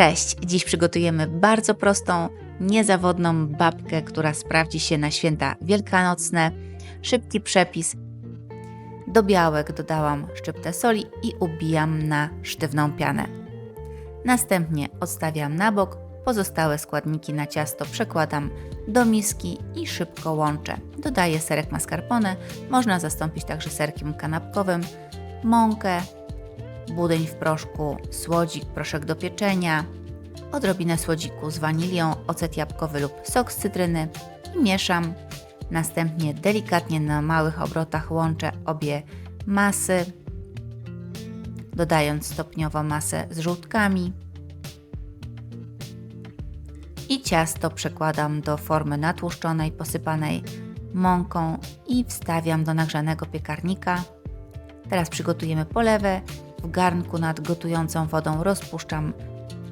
Cześć! Dziś przygotujemy bardzo prostą, niezawodną babkę, która sprawdzi się na święta wielkanocne. Szybki przepis. Do białek dodałam szczyptę soli i ubijam na sztywną pianę. Następnie odstawiam na bok, pozostałe składniki na ciasto przekładam do miski i szybko łączę. Dodaję serek mascarpone, można zastąpić także serkiem kanapkowym, mąkę, budyń w proszku, słodzik, proszek do pieczenia, odrobinę słodziku z wanilią, ocet jabłkowy lub sok z cytryny i mieszam. Następnie delikatnie na małych obrotach łączę obie masy, dodając stopniowo masę z żółtkami. I ciasto przekładam do formy natłuszczonej, posypanej mąką i wstawiam do nagrzanego piekarnika. Teraz przygotujemy polewę. W garnku nad gotującą wodą rozpuszczam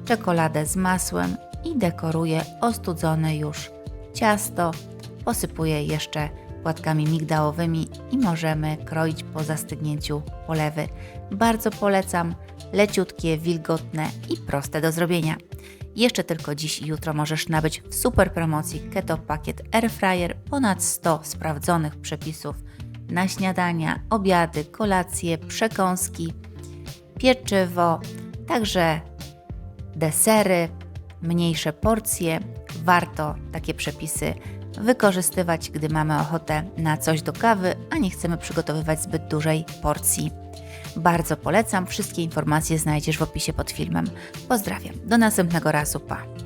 czekoladę z masłem i dekoruję ostudzone już ciasto. Posypuję jeszcze płatkami migdałowymi i możemy kroić po zastygnięciu polewy. Bardzo polecam, leciutkie, wilgotne i proste do zrobienia. Jeszcze tylko dziś i jutro możesz nabyć w super promocji Keto Pakiet Air Fryer ponad 100 sprawdzonych przepisów na śniadania, obiady, kolacje, przekąski, pieczywo, także desery, mniejsze porcje. Warto takie przepisy wykorzystywać, gdy mamy ochotę na coś do kawy, a nie chcemy przygotowywać zbyt dużej porcji. Bardzo polecam. Wszystkie informacje znajdziesz w opisie pod filmem. Pozdrawiam. Do następnego razu. Pa.